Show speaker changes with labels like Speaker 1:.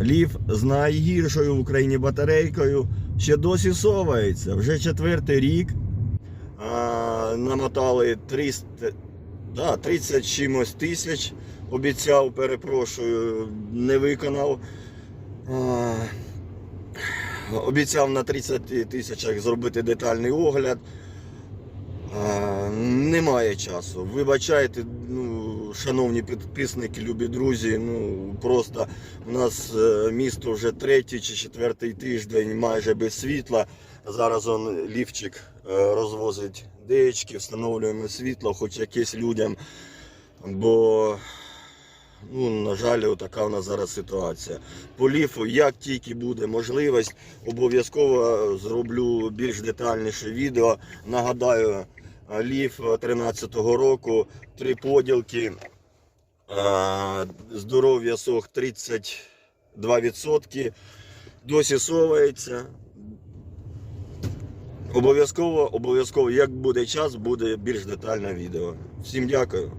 Speaker 1: Лів з найгіршою в Україні батарейкою ще досі совається. Вже четвертий рік. А, намотали 300, да, 30 чимось тисяч. Обіцяв, перепрошую, не виконав. А, обіцяв на 30 тисячах зробити детальний огляд. А, немає часу. Вибачайте, ну, шановні підписники, любі друзі. Ну просто у нас е, місто вже третій чи четвертий тиждень майже без світла. Зараз он лівчик е, розвозить деячки, встановлюємо світло, хоч якесь людям. Бо, ну, на жаль, така у нас зараз ситуація. По ліфу, як тільки буде можливість, обов'язково зроблю більш детальніше відео. Нагадаю, ліф 13-го року, три поділки, здоров'я сох 32%, досі совається. Обов'язково, обов'язково, як буде час, буде більш детальне відео. Всім дякую.